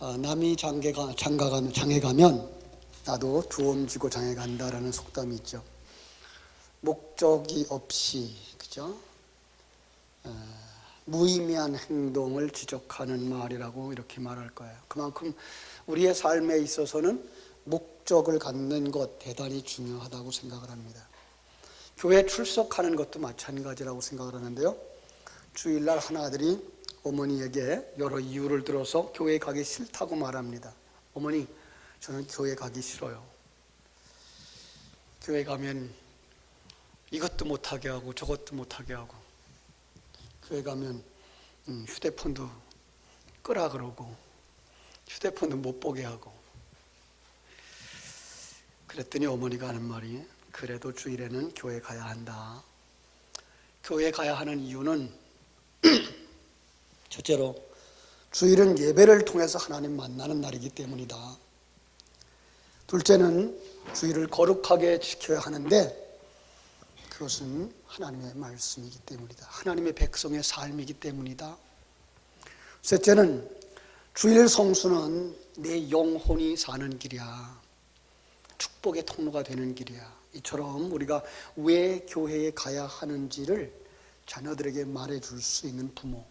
어, 남이 장계가 장가 가면 장에 가면 나도 두엄 지고 장에 간다라는 속담이 있죠. 목적이 없이 그죠? 어, 무의미한 행동을 지적하는 말이라고 이렇게 말할 거예요. 그만큼 우리의 삶에 있어서는 목적을 갖는 것 대단히 중요하다고 생각을 합니다. 교회 출석하는 것도 마찬가지라고 생각을 하는데요. 주일날 하나들이 어머니에게 여러 이유를 들어서 교회 가기 싫다고 말합니다. 어머니, 저는 교회 가기 싫어요. 교회 가면 이것도 못하게 하고 저것도 못하게 하고 교회 가면 음, 휴대폰도 끄라 그러고 휴대폰도 못 보게 하고 그랬더니 어머니가 하는 말이 그래도 주일에는 교회 가야 한다. 교회 가야 하는 이유는 첫째로 주일은 예배를 통해서 하나님 만나는 날이기 때문이다. 둘째는 주일을 거룩하게 지켜야 하는데 그것은 하나님의 말씀이기 때문이다. 하나님의 백성의 삶이기 때문이다. 셋째는 주일 성수는 내 영혼이 사는 길이야. 축복의 통로가 되는 길이야. 이처럼 우리가 왜 교회에 가야 하는지를 자녀들에게 말해 줄 수 있는 부모,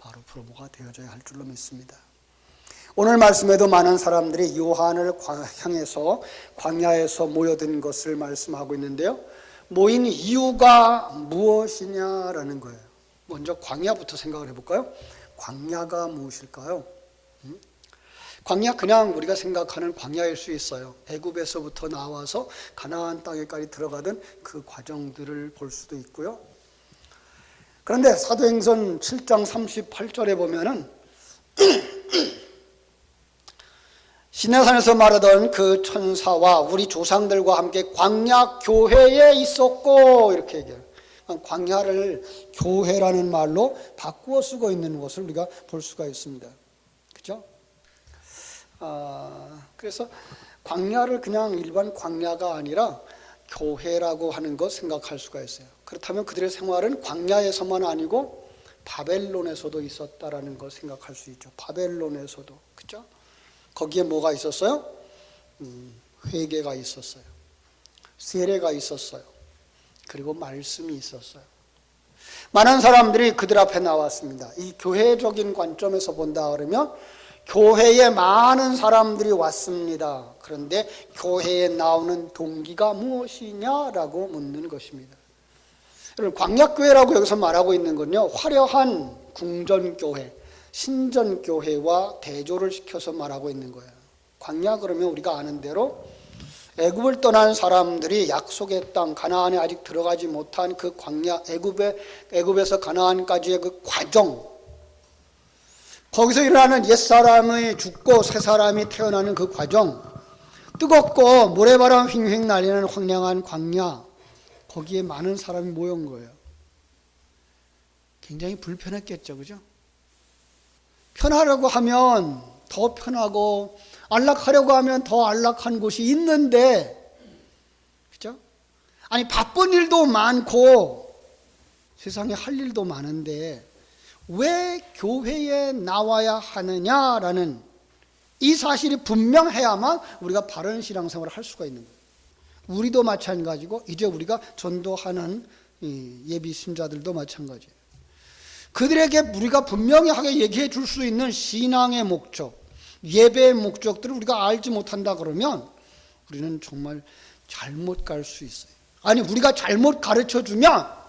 바로 부모가 되어져야 할 줄로 믿습니다. 오늘 말씀에도 많은 사람들이 요한을 향해서 광야에서 모여든 것을 말씀하고 있는데요. 모인 이유가 무엇이냐라는 거예요. 먼저 광야부터 생각을 해볼까요? 광야가 무엇일까요? 음? 광야 그냥 우리가 생각하는 광야일 수 있어요. 애굽에서부터 나와서 가나안 땅에까지 들어가던 그 과정들을 볼 수도 있고요. 그런데 사도행전 7장 38절에 보면은 시내산에서 말하던 그 천사와 우리 조상들과 함께 광야 교회에 있었고 이렇게 얘기해요. 광야를 교회라는 말로 바꾸어 쓰고 있는 것을 우리가 볼 수가 있습니다. 그죠? 아, 그래서 광야를 그냥 일반 광야가 아니라 교회라고 하는 것 생각할 수가 있어요. 그렇다면 그들의 생활은 광야에서만 아니고 바벨론에서도 있었다라는 걸 생각할 수 있죠. 바벨론에서도 그죠? 거기에 뭐가 있었어요? 음, 회개가 있었어요. 세례가 있었어요. 그리고 말씀이 있었어요. 많은 사람들이 그들 앞에 나왔습니다. 이 교회적인 관점에서 본다 그러면 교회에 많은 사람들이 왔습니다. 그런데 교회에 나오는 동기가 무엇이냐라고 묻는 것입니다. 광약교회라고 여기서 말하고 있는 건요, 화려한 궁전교회, 신전교회와 대조를 시켜서 말하고 있는 거예요. 광야 그러면 우리가 아는 대로 애굽을 떠난 사람들이 약속의 땅 가나안에 아직 들어가지 못한 그 광야 애굽에 애굽에서 가나안까지의 그 과정 거기서 일어나는 옛 사람이 죽고 새 사람이 태어나는 그 과정 뜨겁고 모래바람 휑휑 날리는 황량한 광야 거기에 많은 사람이 모인 거예요. 굉장히 불편했겠죠, 그죠? 편하려고 하면 더 편하고 안락하려고 하면 더 안락한 곳이 있는데 그죠? 아니 바쁜 일도 많고 세상에 할 일도 많은데 왜 교회에 나와야 하느냐라는 이 사실이 분명해야만 우리가 바른 신앙생활을 할 수가 있는 거예요. 우리도 마찬가지고 이제 우리가 전도하는 예비 신자들도 마찬가지예요. 그들에게 우리가 분명하게 얘기해 줄 수 있는 신앙의 목적, 예배의 목적들을 우리가 알지 못한다 그러면 우리는 정말 잘못 갈 수 있어요. 아니, 우리가 잘못 가르쳐 주면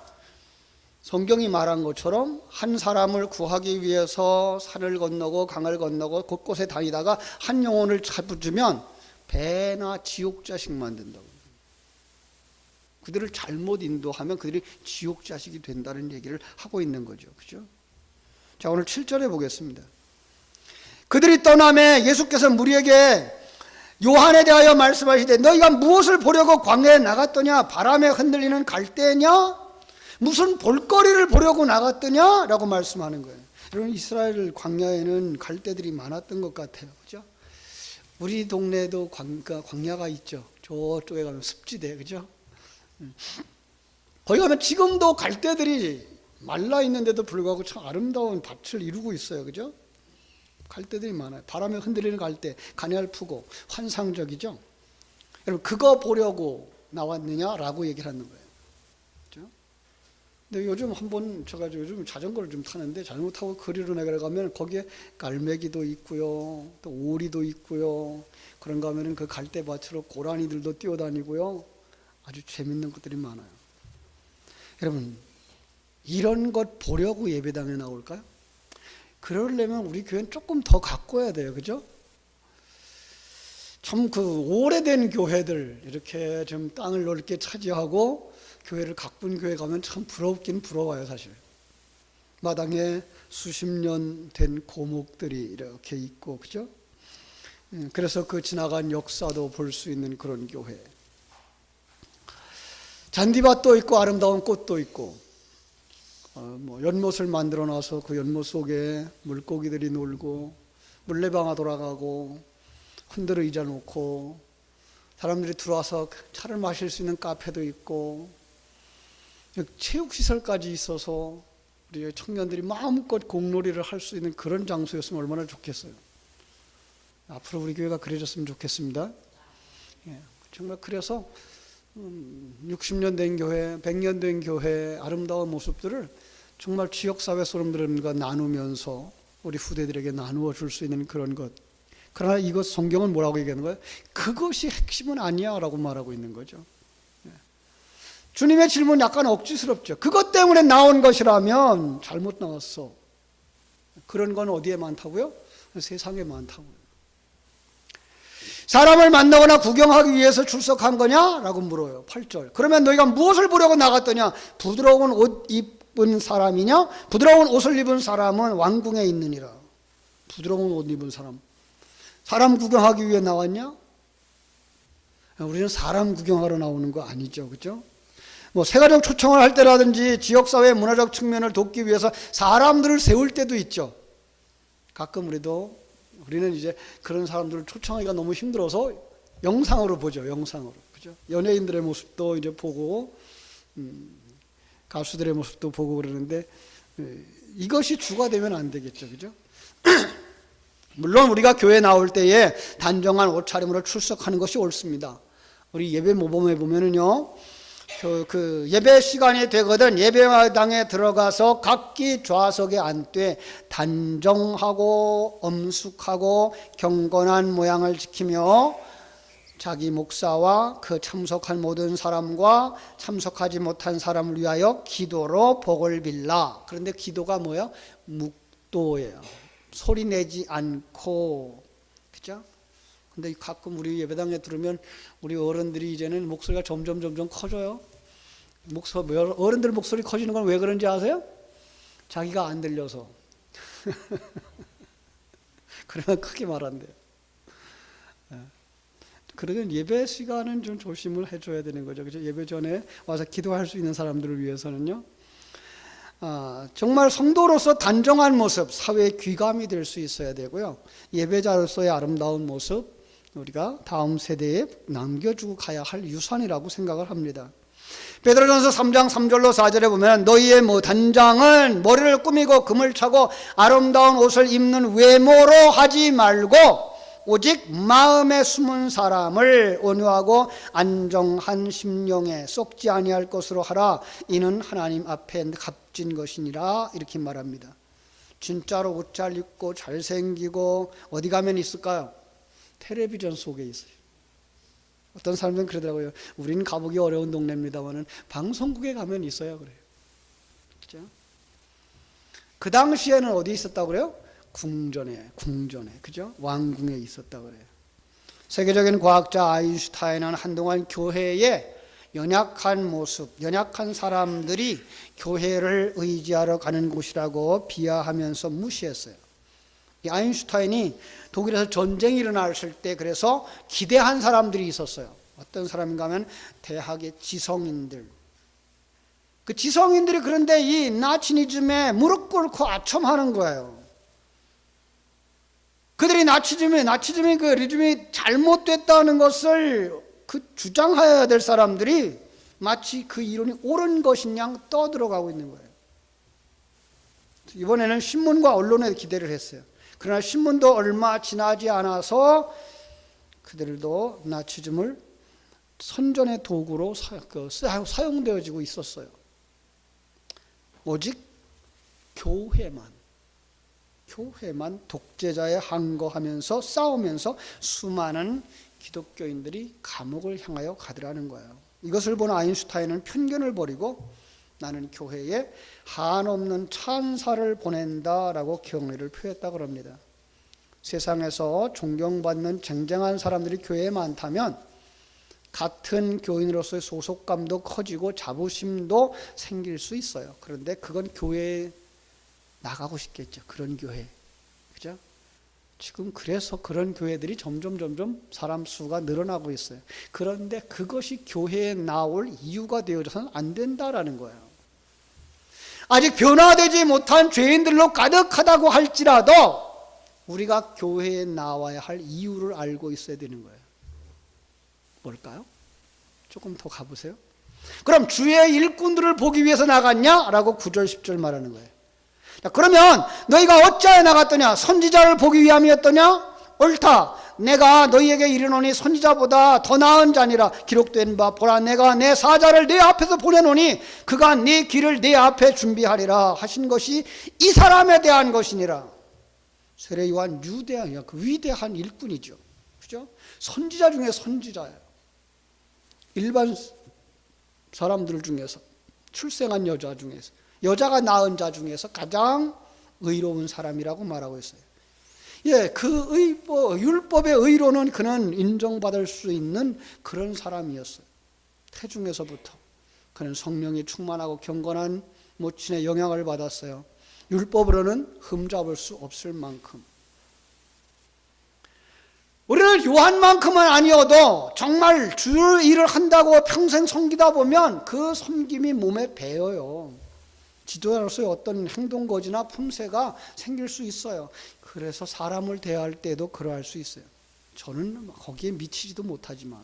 성경이 말한 것처럼 한 사람을 구하기 위해서 산을 건너고 강을 건너고 곳곳에 다니다가 한 영혼을 찾으면 배나 지옥 자식 만든다고. 그들을 잘못 인도하면 그들이 지옥 자식이 된다는 얘기를 하고 있는 거죠. 그죠? 자, 오늘 7절에 보겠습니다. 그들이 떠남에 예수께서 무리에게 요한에 대하여 말씀하시되 너희가 무엇을 보려고 광야에 나갔더냐? 바람에 흔들리는 갈대냐? 무슨 볼거리를 보려고 나갔더냐? 라고 말씀하는 거예요. 여러분 이스라엘 광야에는 갈대들이 많았던 것 같아요. 그죠? 우리 동네에도 광가, 광야가 있죠. 저쪽에 가면 습지대. 그죠? 거기 가면 지금도 갈대들이 말라 있는데도 불구하고 참 아름다운 밭을 이루고 있어요. 그죠? 갈대들이 많아요. 바람에 흔들리는 갈대, 가냘프고 환상적이죠. 여러분 그거 보려고 나왔느냐라고 얘기를 하는 거예요. 근데 요즘 한번 제가 요즘 자전거를 좀 타는데 자전거 타고 거리로 내려가면 거기에 갈매기도 있고요, 또 오리도 있고요. 그런가 하면은 그 갈대밭으로 고라니들도 뛰어다니고요. 아주 재밌는 것들이 많아요. 여러분 이런 것 보려고 예배당에 나올까요? 그러려면 우리 교회는 조금 더 가꿔야 돼요. 그죠? 참 그 오래된 교회들 이렇게 좀 땅을 넓게 차지하고 교회를 가꾼 교회 가면 참 부럽긴 부러워요, 사실. 마당에 수십 년 된 고목들이 이렇게 있고 그죠? 음, 그래서 그 지나간 역사도 볼 수 있는 그런 교회. 잔디밭도 있고 아름다운 꽃도 있고 어, 뭐 연못을 만들어 놔서 그 연못 속에 물고기들이 놀고 물레방아 돌아가고 흔들어 의자 놓고 사람들이 들어와서 차를 마실 수 있는 카페도 있고 체육 시설까지 있어서 우리 청년들이 마음껏 공놀이를 할 수 있는 그런 장소였으면 얼마나 좋겠어요. 앞으로 우리 교회가 그래졌으면 좋겠습니다. 예, 정말 그래서 60년 된 교회, 100년 된 교회 아름다운 모습들을 정말 지역사회 사람들과 나누면서 우리 후대들에게 나누어 줄 수 있는 그런 것. 그러나 이것 성경은 뭐라고 얘기하는 거예요? 그것이 핵심은 아니야 라고 말하고 있는 거죠. 예. 주님의 질문 약간 억지스럽죠. 그것 때문에 나온 것이라면 잘못 나왔어. 그런 건 어디에 많다고요? 세상에 많다고요. 사람을 만나거나 구경하기 위해서 출석한 거냐? 라고 물어요. 8절. 그러면 너희가 무엇을 보려고 나갔더냐? 부드러운 옷 입은 사람이냐? 부드러운 옷을 입은 사람은 왕궁에 있느니라. 부드러운 옷 입은 사람. 사람 구경하기 위해 나왔냐? 우리는 사람 구경하러 나오는 거 아니죠. 그죠? 뭐 세가족 초청을 할 때라든지 지역사회 문화적 측면을 돕기 위해서 사람들을 세울 때도 있죠. 가끔 우리도 우리는 이제 그런 사람들을 초청하기가 너무 힘들어서 영상으로 보죠. 영상으로. 그죠? 연예인들의 모습도 이제 보고 음, 가수들의 모습도 보고 그러는데 에, 이것이 주가 되면 안 되겠죠. 그죠? 물론 우리가 교회 나올 때에 단정한 옷차림으로 출석하는 것이 옳습니다. 우리 예배 모범에 보면은요. 그, 그 예배 시간이 되거든 예배당에 들어가서 각기 좌석에 앉되 단정하고 엄숙하고 경건한 모양을 지키며 자기 목사와 그 참석한 모든 사람과 참석하지 못한 사람을 위하여 기도로 복을 빌라. 그런데 기도가 뭐야? 묵도예요. 소리 내지 않고 그죠? 근데 가끔 우리 예배당에 들으면 우리 어른들이 이제는 목소리가 점점 점점 커져요. 목소 어른들 목소리 커지는 건 왜 그런지 아세요? 자기가 안 들려서. 그러면 크게 말한대요. 그러면 예배 시간은 좀 조심을 해줘야 되는 거죠. 그죠? 예배 전에 와서 기도할 수 있는 사람들을 위해서는요. 아, 정말 성도로서 단정한 모습, 사회의 귀감이 될 수 있어야 되고요. 예배자로서의 아름다운 모습, 우리가 다음 세대에 남겨주고 가야 할 유산이라고 생각을 합니다. 베드로전서 3장 3절로 4절에 보면 너희의 뭐 단장은 머리를 꾸미고 금을 차고 아름다운 옷을 입는 외모로 하지 말고 오직 마음에 숨은 사람을 온유하고 안정한 심령에 썩지 아니할 것으로 하라 이는 하나님 앞에 값진 것이니라 이렇게 말합니다. 진짜로 옷 잘 입고 잘생기고 어디 가면 있을까요? 텔레비전 속에 있어요. 어떤 사람들은 그러더라고요. 우리는 가보기 어려운 동네입니다만은 방송국에 가면 있어요. 그래요. 그죠? 그 당시에는 어디 있었다고 그래요? 궁전에, 궁전에, 그죠? 왕궁에 있었다고 그래요. 세계적인 과학자 아인슈타인은 한동안 교회에 연약한 모습, 연약한 사람들이 교회를 의지하러 가는 곳이라고 비하하면서 무시했어요. 이 아인슈타인이 독일에서 전쟁이 일어났을 때 그래서 기대한 사람들이 있었어요. 어떤 사람인가 하면 대학의 지성인들. 그 지성인들이 그런데 이 나치니즘에 무릎 꿇고 아첨하는 거예요. 그들이 나치즘이 나치즘이 그 리즘이 잘못됐다는 것을 그 주장해야 될 사람들이 마치 그 이론이 옳은 것인 양 떠들어가고 있는 거예요. 이번에는 신문과 언론에 기대를 했어요. 그러나 신문도 얼마 지나지 않아서 그들도 나치즘을 선전의 도구로 사, 그, 사- 사용되어지고 있었어요. 오직 교회만 교회만 독재자에 항거하면서 싸우면서 수많은 기독교인들이 감옥을 향하여 가더라는 거예요. 이것을 본 아인슈타인은 편견을 버리고 나는 교회에 한없는 찬사를 보낸다라고 경의를 표했다고 합니다. 세상에서 존경받는 쟁쟁한 사람들이 교회에 많다면 같은 교인으로서의 소속감도 커지고 자부심도 생길 수 있어요. 그런데 그건 교회에 나가고 싶겠죠. 그런 교회. 그죠? 지금 그래서 그런 교회들이 점점 점점 사람 수가 늘어나고 있어요. 그런데 그것이 교회에 나올 이유가 되어져서는 안 된다라는 거예요. 아직 변화되지 못한 죄인들로 가득하다고 할지라도 우리가 교회에 나와야 할 이유를 알고 있어야 되는 거예요. 뭘까요? 조금 더 가보세요. 그럼 주의 일꾼들을 보기 위해서 나갔냐? 라고 9절, 10절 말하는 거예요. 자, 그러면 너희가 어찌하여 나갔더냐? 선지자를 보기 위함이었더냐? 옳다. 내가 너희에게 이르노니 선지자보다 더 나은 자니라 기록된 바 보라 내가 내 사자를 내 앞에서 보내노니 그가 네 길을 내 앞에 준비하리라 하신 것이 이 사람에 대한 것이니라. 세례 요한 유대한 그 위대한 일꾼이죠. 그죠? 선지자 중에 선지자예요. 일반 사람들 중에서 출생한 여자 중에서 여자가 낳은 자 중에서 가장 의로운 사람이라고 말하고 있어요. 예, 그 의법, 율법의 의로는 그는 인정받을 수 있는 그런 사람이었어요. 태중에서부터 그는 성령이 충만하고 경건한 모친의 영향을 받았어요. 율법으로는 흠잡을 수 없을 만큼. 우리는 요한만큼은 아니어도 정말 주 일을 한다고 평생 섬기다 보면 그 섬김이 몸에 배어요. 지도자로서의 어떤 행동 거지나 품새가 생길 수 있어요. 그래서 사람을 대할 때도 그러할 수 있어요. 저는 거기에 미치지도 못하지만,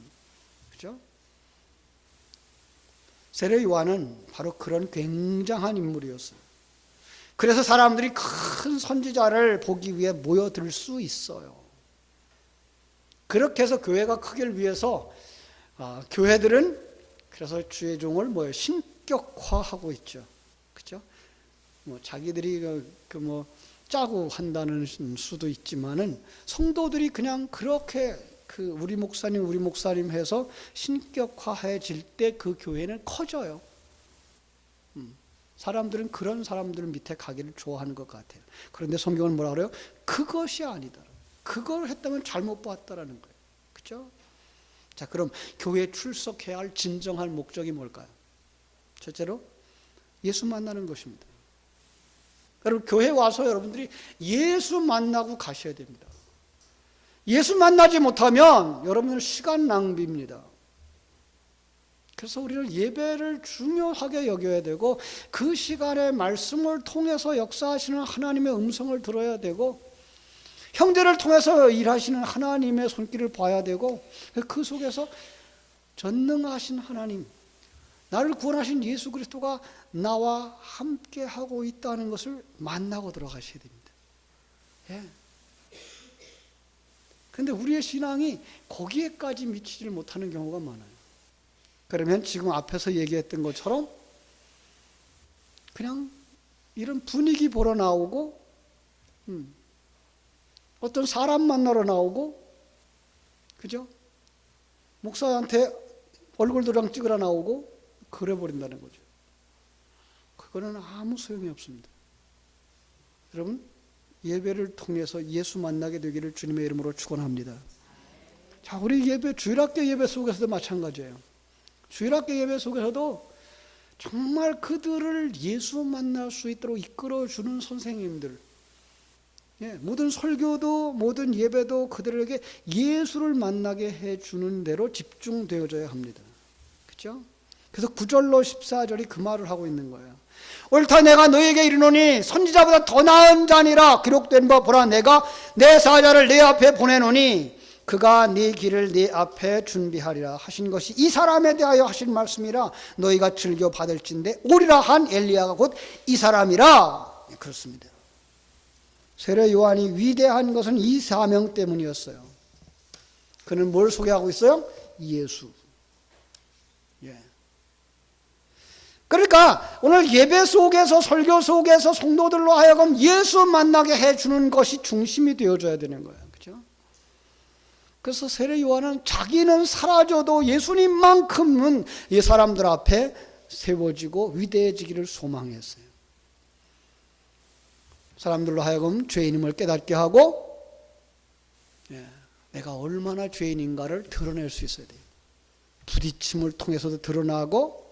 그죠? 세례 요한은 바로 그런 굉장한 인물이었어요. 그래서 사람들이 큰 선지자를 보기 위해 모여들 수 있어요. 그렇게 해서 교회가 크기를 위해서 아, 교회들은 그래서 주의 종을 뭐요 신격화하고 있죠. 뭐 자기들이 그뭐 짜고 한다는 수도 있지만은 성도들이 그냥 그렇게 그 우리 목사님 우리 목사님 해서 신격화해질 때 그 교회는 커져요. 음, 사람들은 그런 사람들 밑에 가기를 좋아하는 것 같아요. 그런데 성경은 뭐라 그래요? 그것이 아니다. 그걸 했다면 잘못 봤다라는 거예요. 그죠? 자, 그럼 교회에 출석해야 할 진정한 목적이 뭘까요? 첫째로 예수 만나는 것입니다. 여러분 교회 와서 여러분들이 예수 만나고 가셔야 됩니다. 예수 만나지 못하면 여러분은 시간 낭비입니다. 그래서 우리는 예배를 중요하게 여겨야 되고 그 시간에 말씀을 통해서 역사하시는 하나님의 음성을 들어야 되고 형제를 통해서 일하시는 하나님의 손길을 봐야 되고 그 속에서 전능하신 하나님 나를 구원하신 예수 그리스도가 나와 함께 하고 있다는 것을 만나고 들어가셔야 됩니다. 예. 그런데 우리의 신앙이 거기에까지 미치질 못하는 경우가 많아요. 그러면 지금 앞에서 얘기했던 것처럼 그냥 이런 분위기 보러 나오고, 음, 어떤 사람 만나러 나오고, 그죠? 목사한테 얼굴 도장 찍으러 나오고, 그래 버린다는 거죠. 그거는 아무 소용이 없습니다. 여러분, 예배를 통해서 예수 만나게 되기를 주님의 이름으로 축원합니다. 자, 우리 예배 주일학교 예배 속에서도 마찬가지예요. 주일학교 예배 속에서도 정말 그들을 예수 만날 수 있도록 이끌어 주는 선생님들, 예, 모든 설교도 모든 예배도 그들에게 예수를 만나게 해 주는 대로 집중되어져야 합니다. 그렇죠? 그래서 9절로 14절이 그 말을 하고 있는 거예요. 옳다 내가 너에게 이르노니 선지자보다 더 나은 자니라 기록된 바 보라 내가 내 사자를 내 앞에 보내노니 그가 네 길을 네 앞에 준비하리라 하신 것이 이 사람에 대하여 하신 말씀이라 너희가 즐겨 받을진데 오리라 한 엘리야가 곧 이 사람이라 그렇습니다. 세례 요한이 위대한 것은 이 사명 때문이었어요. 그는 뭘 소개하고 있어요? 예수. 예. 그러니까 오늘 예배 속에서 설교 속에서 성도들로 하여금 예수 만나게 해주는 것이 중심이 되어줘야 되는 거예요. 그죠? 그래서 세례 요한은 자기는 사라져도 예수님만큼은 이 사람들 앞에 세워지고 위대해지기를 소망했어요. 사람들로 하여금 죄인임을 깨닫게 하고 예, 내가 얼마나 죄인인가를 드러낼 수 있어야 돼요. 부딪힘을 통해서도 드러나고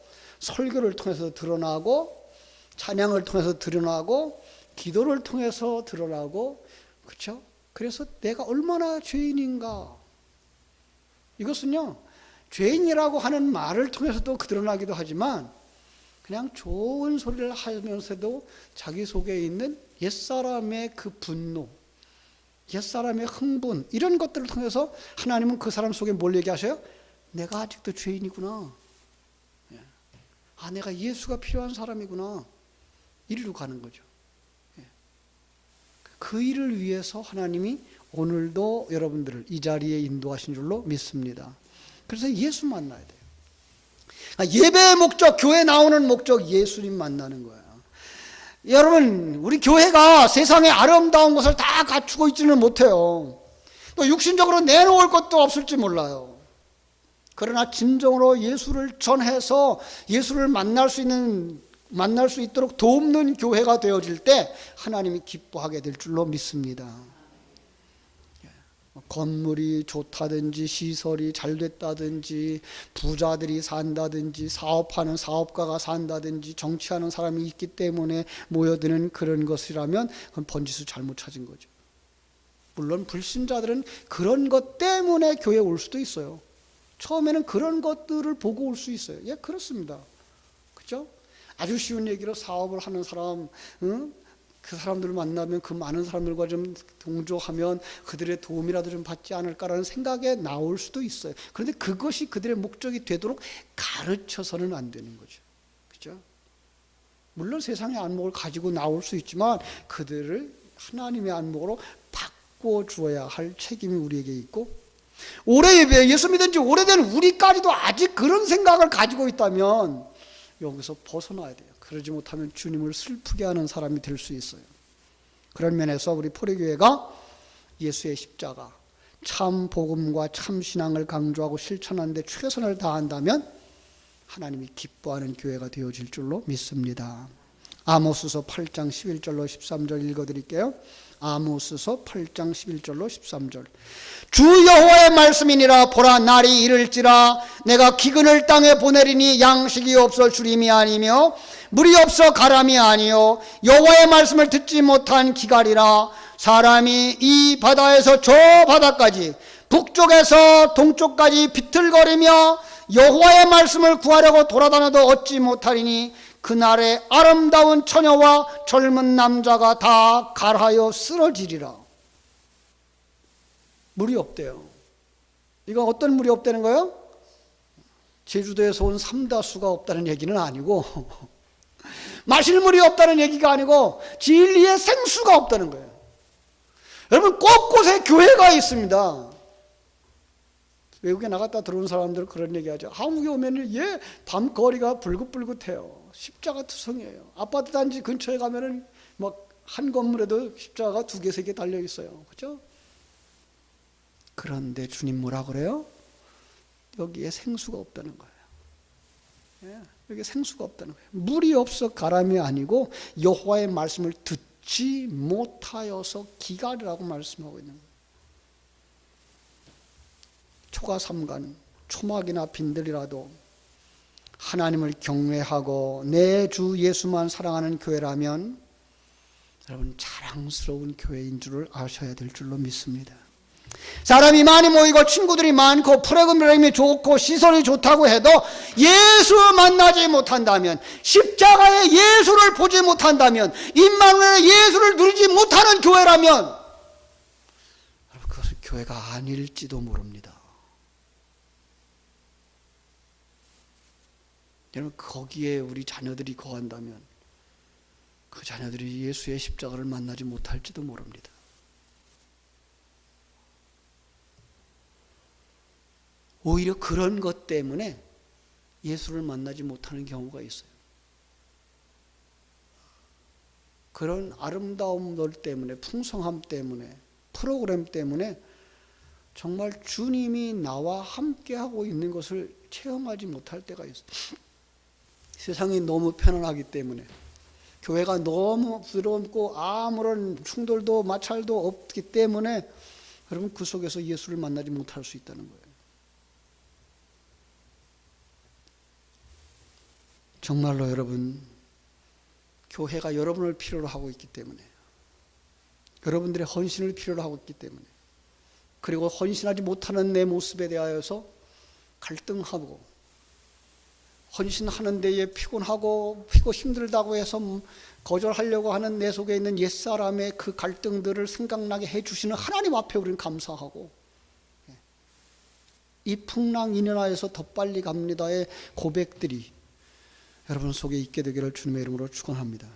설교를 통해서 드러나고 찬양을 통해서 드러나고 기도를 통해서 드러나고 그렇죠? 그래서 내가 얼마나 죄인인가 이것은요 죄인이라고 하는 말을 통해서도 드러나기도 하지만 그냥 좋은 소리를 하면서도 자기 속에 있는 옛사람의 그 분노, 옛사람의 흥분, 이런 것들을 통해서 하나님은 그 사람 속에 뭘 얘기하셔요? 내가 아직도 죄인이구나. 예. 아, 내가 예수가 필요한 사람이구나. 이리로 가는 거죠. 예. 그 일을 위해서 하나님이 오늘도 여러분들을 이 자리에 인도하신 줄로 믿습니다. 그래서 예수 만나야 돼요. 아, 예배의 목적, 교회 나오는 목적, 예수님 만나는 거예요. 여러분, 우리 교회가 세상의 아름다운 것을 다 갖추고 있지는 못해요. 또 육신적으로 내놓을 것도 없을지 몰라요. 그러나 진정으로 예수를 전해서 예수를 만날 수 있는 만날 수 있도록 돕는 교회가 되어질 때 하나님이 기뻐하게 될 줄로 믿습니다. 건물이 좋다든지 시설이 잘 됐다든지 부자들이 산다든지 사업하는 사업가가 산다든지 정치하는 사람이 있기 때문에 모여드는 그런 것이라면 그건 번지수 잘못 찾은 거죠. 물론 불신자들은 그런 것 때문에 교회에 올 수도 있어요. 처음에는 그런 것들을 보고 올 수 있어요. 예, 그렇습니다. 그죠? 아주 쉬운 얘기로 사업을 하는 사람, 응? 그 사람들을 만나면 그 많은 사람들과 좀 동조하면 그들의 도움이라도 좀 받지 않을까라는 생각에 나올 수도 있어요. 그런데 그것이 그들의 목적이 되도록 가르쳐서는 안 되는 거죠. 그죠? 물론 세상의 안목을 가지고 나올 수 있지만 그들을 하나님의 안목으로 바꿔 주어야 할 책임이 우리에게 있고 오래 예배 예수 믿은 지 오래된 우리까지도 아직 그런 생각을 가지고 있다면 여기서 벗어나야 돼요. 그러지 못하면 주님을 슬프게 하는 사람이 될 수 있어요. 그런 면에서 우리 포리교회가 예수의 십자가, 참 복음과 참 신앙을 강조하고 실천하는데 최선을 다한다면 하나님이 기뻐하는 교회가 되어질 줄로 믿습니다. 아모스서 8장 11절로 13절 읽어드릴게요. 아모스서 8장 11절로 13절. 주 여호와의 말씀이니라 보라 날이 이를지라 내가 기근을 땅에 보내리니 양식이 없어 주림이 아니며 물이 없어 가람이 아니요 여호와의 말씀을 듣지 못한 기갈이라 사람이 이 바다에서 저 바다까지 북쪽에서 동쪽까지 비틀거리며 여호와의 말씀을 구하려고 돌아다녀도 얻지 못하리니 그날에 아름다운 처녀와 젊은 남자가 다 갈하여 쓰러지리라. 물이 없대요. 이거 어떤 물이 없다는 거예요? 제주도에서 온 삼다수가 없다는 얘기는 아니고 마실 물이 없다는 얘기가 아니고 진리의 생수가 없다는 거예요. 여러분 곳곳에 교회가 있습니다. 외국에 나갔다 들어온 사람들 그런 얘기 하죠. 한국에 오면은 예 밤거리가 불긋불긋해요. 십자가 투성이에요. 아파트 단지 근처에 가면은 막 한 건물에도 십자가가 두 개, 세 개 달려 있어요. 그죠? 그런데 주님 뭐라 그래요? 여기에 생수가 없다는 거예요. 예, 여기 생수가 없다는 거예요. 물이 없어 가람이 아니고 여호와의 말씀을 듣지 못하여서 기갈이라고 말씀하고 있는 거예요. 초가 삼간 초막이나 빈들이라도 하나님을 경외하고 내 주 예수만 사랑하는 교회라면 여러분 자랑스러운 교회인 줄을 아셔야 될 줄로 믿습니다. 사람이 많이 모이고 친구들이 많고 프로그램이 좋고 시설이 좋다고 해도 예수 만나지 못한다면 십자가의 예수를 보지 못한다면 임마누엘의 예수를 누리지 못하는 교회라면 그것은 교회가 아닐지도 모릅니다. 여러분 거기에 우리 자녀들이 거한다면 그 자녀들이 예수의 십자가를 만나지 못할지도 모릅니다. 오히려 그런 것 때문에 예수를 만나지 못하는 경우가 있어요. 그런 아름다움들 때문에, 풍성함 때문에, 프로그램 때문에 정말 주님이 나와 함께하고 있는 것을 체험하지 못할 때가 있어요. 세상이 너무 편안하기 때문에, 교회가 너무 부드럽고 아무런 충돌도 마찰도 없기 때문에 여러분 그 속에서 예수를 만나지 못할 수 있다는 거예요. 정말로 여러분 교회가 여러분을 필요로 하고 있기 때문에 여러분들의 헌신을 필요로 하고 있기 때문에 그리고 헌신하지 못하는 내 모습에 대하여서 갈등하고 헌신하는 데에 피곤하고 피고 힘들다고 해서 거절하려고 하는 내 속에 있는 옛사람의 그 갈등들을 생각나게 해주시는 하나님 앞에 우리는 감사하고 이 풍랑 인연하여서 더 빨리 갑니다의 고백들이 여러분 속에 있게 되기를 주님의 이름으로 축원합니다.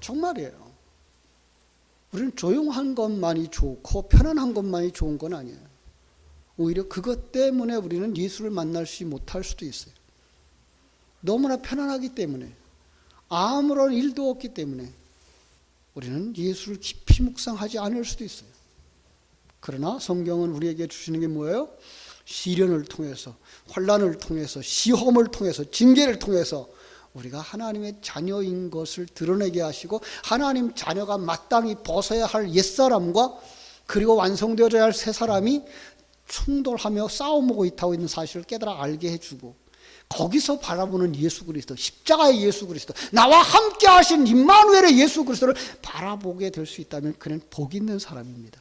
정말이에요. 우리는 조용한 것만이 좋고 편안한 것만이 좋은 건 아니에요. 오히려 그것 때문에 우리는 예수를 만날 수 못할 수도 있어요. 너무나 편안하기 때문에 아무런 일도 없기 때문에 우리는 예수를 깊이 묵상하지 않을 수도 있어요. 그러나 성경은 우리에게 주시는 게 뭐예요? 시련을 통해서 환란을 통해서 시험을 통해서 징계를 통해서 우리가 하나님의 자녀인 것을 드러내게 하시고 하나님 자녀가 마땅히 벗어야 할 옛사람과 그리고 완성되어야 할 새 사람이 충돌하며 싸움하고 있다고 있는 사실을 깨달아 알게 해주고 거기서 바라보는 예수 그리스도 십자가의 예수 그리스도 나와 함께 하신 임마누엘의 예수 그리스도를 바라보게 될 수 있다면 그는 복 있는 사람입니다.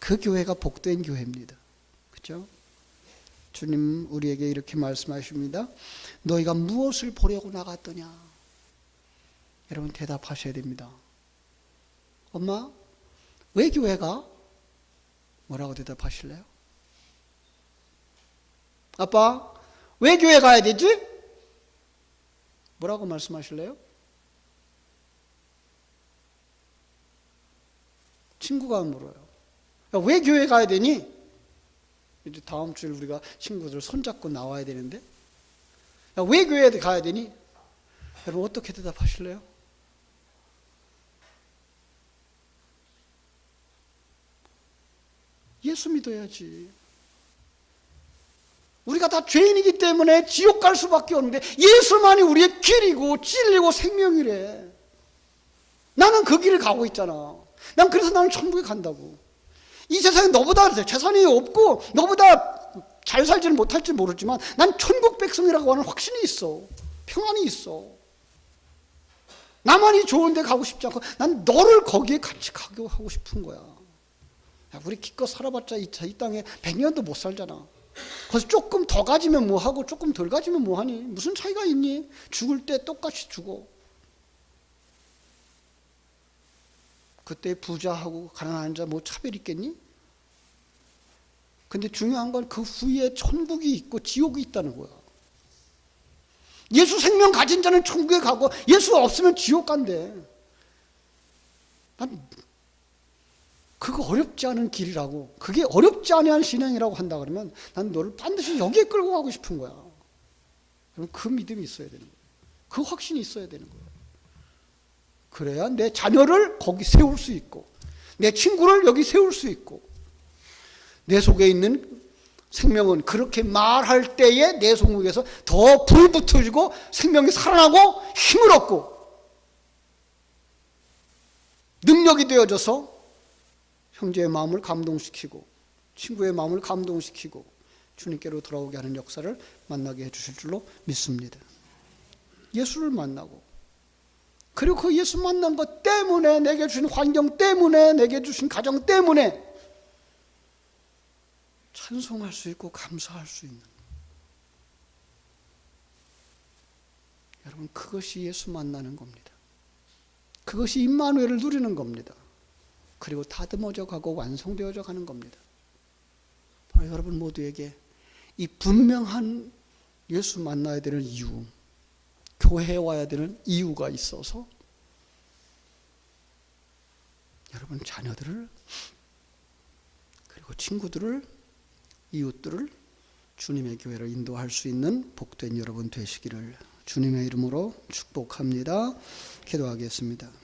그 교회가 복된 교회입니다. 그렇죠? 주님 우리에게 이렇게 말씀하십니다. 너희가 무엇을 보려고 나갔더냐? 여러분 대답하셔야 됩니다. 엄마, 왜 교회가? 뭐라고 대답하실래요? 아빠, 왜 교회 가야 되지? 뭐라고 말씀하실래요? 친구가 물어요. 왜 교회 가야 되니? 이제 다음 주에 우리가 친구들 손잡고 나와야 되는데 야, 왜 교회에 가야 되니? 여러분 어떻게 대답하실래요? 예수 믿어야지. 우리가 다 죄인이기 때문에 지옥 갈 수밖에 없는데 예수만이 우리의 길이고 진리고 생명이래. 나는 그 길을 가고 있잖아. 난 그래서 나는 천국에 간다고. 이 세상에 너보다 재산이 없고 너보다 잘 살지는 못할지 모르지만 난 천국 백성이라고 하는 확신이 있어. 평안이 있어. 나만이 좋은데 가고 싶지 않고 난 너를 거기에 같이 가고 하고 싶은 거야. 야, 우리 기껏 살아봤자 이, 이 땅에 100년도 못 살잖아. 그래서 조금 더 가지면 뭐 하고 조금 덜 가지면 뭐 하니? 무슨 차이가 있니? 죽을 때 똑같이 죽어. 그때 부자하고 가난한 자 뭐 차별 있겠니? 근데 중요한 건 그 후에 천국이 있고 지옥이 있다는 거야. 예수 생명 가진 자는 천국에 가고 예수 없으면 지옥 간대. 난 그거 어렵지 않은 길이라고 그게 어렵지 않은 신앙이라고 한다 그러면 난 너를 반드시 여기에 끌고 가고 싶은 거야. 그럼 그 믿음이 있어야 되는 거야. 그 확신이 있어야 되는 거야. 그래야 내 자녀를 거기 세울 수 있고 내 친구를 여기 세울 수 있고 내 속에 있는 생명은 그렇게 말할 때에 내 속에서 더 불 붙어지고 생명이 살아나고 힘을 얻고 능력이 되어져서 형제의 마음을 감동시키고 친구의 마음을 감동시키고 주님께로 돌아오게 하는 역사를 만나게 해주실 줄로 믿습니다. 예수를 만나고 그리고 그 예수 만난 것 때문에 내게 주신 환경 때문에 내게 주신 가정 때문에 찬송할 수 있고 감사할 수 있는 여러분 그것이 예수 만나는 겁니다. 그것이 임마누엘을 누리는 겁니다. 그리고 다듬어져 가고 완성되어져 가는 겁니다. 바로 여러분 모두에게 이 분명한 예수 만나야 되는 이유, 교회에 와야 되는 이유가 있어서 여러분 자녀들을 그리고 친구들을 이웃들을 주님의 교회로 인도할 수 있는 복된 여러분 되시기를 주님의 이름으로 축복합니다. 기도하겠습니다.